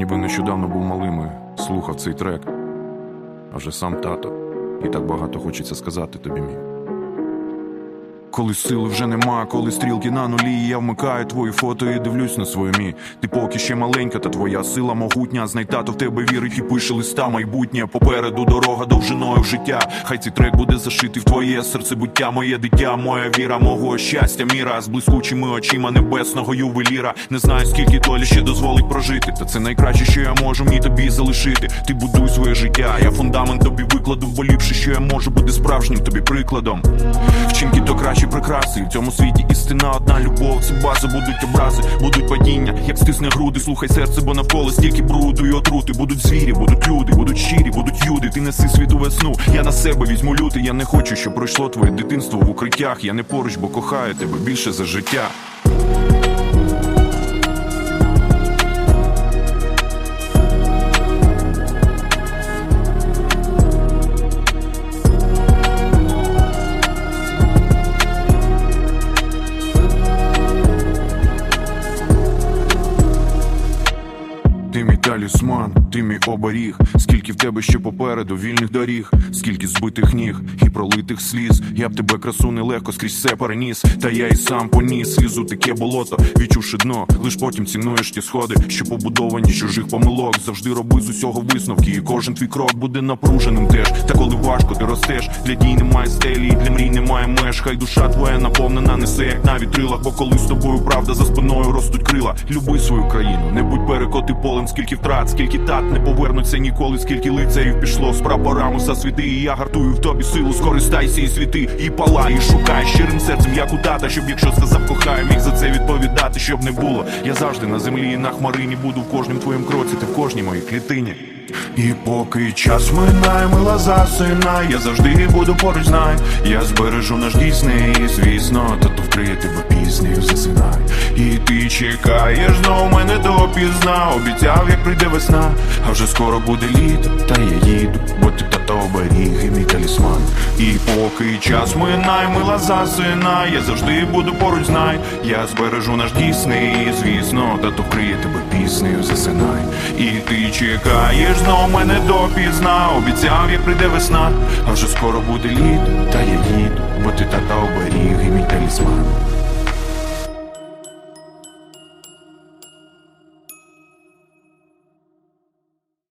Ніби нещодавно був малим і слухав цей трек. А вже сам тато, і так багато хочеться сказати тобі мій. Коли сили вже нема, коли стрілки на нулі, я вмикаю твої фото і дивлюсь на своє мі. Ти поки ще маленька, та твоя сила могутня. Знай тато в тебе вірить і пише листа майбутнє. Попереду дорога довжиною в життя. Хай цей трек буде зашитий в твоє серце буття, моє дитя, моя віра, мого щастя, міра з блискучими очима небесного ювеліра. Не знаю, скільки долі ще дозволить прожити. Та це найкраще, що я можу мені тобі залишити. Ти будуй своє життя, я фундамент тобі викладу, бо ліпше, що я можу бути справжнім тобі прикладом. Вчинки то кращі прикраси. В цьому світі істина одна любов. Це база, будуть образи, будуть падіння, як стисне груди, слухай серце, бо навколо стільки бруду і отрути. Будуть звірі, будуть люди, будуть щирі, будуть юди. Ти неси світу весну. Я на себе візьму лютий. Я не хочу, щоб пройшло твоє дитинство в укриттях. Я не поруч, бо кохаю тебе більше за життя. Ти мій талісман, ти мій оберіг. Скільки в тебе ще попереду вільних доріг, скільки збитих ніг і пролитих сліз. Я б тебе красу нелегко скрізь все переніс. Та я і сам поніс слізу таке болото, відчувши дно, лиш потім цінуєш ті сходи, що побудовані чужих помилок. Завжди роби з усього висновки, і кожен твій крок буде напруженим теж. Та коли важко ти ростеш, для дій немає стелі, і для мрій немає меж. Хай душа твоя наповнена несе, як на вітрилах, бо коли з тобою правда за спиною ростуть крила. Люби свою країну, не будь перекоти полем, скільки втрат, скільки тат не повернуться ніколи, скільки лицарів пішло з прапорами за світи. І я гартую в тобі силу, скористайся і світи, і палай, і шукай щирим серцем, як у тата, щоб якщо сказав кохаю, міг за це відповідати, щоб не було. Я завжди на землі і на хмарині буду в кожнім твоїм кроці, ти в кожній моїй клітині. І поки час минає, мила засинає, я завжди буду поруч знай. Я збережу наш дійсний, звісно, тату вкриє тебе піснею, засинай. І ти чекаєш, знов мене допізна. Обіцяв, як прийде весна, а вже скоро буде літо, та я їду, бо ти тато оберіг і мій талісман. І поки час минає, мила засинає, я завжди буду поруч знай. Я збережу наш дійсний, звісно, тату вкриє тебе піснею, засинай. І ти чекаєш, знов мене допізна. Обіцяв, як прийде весна, а вже скоро буде літо, та я їду, бо ти тата оберіг і мій талісман.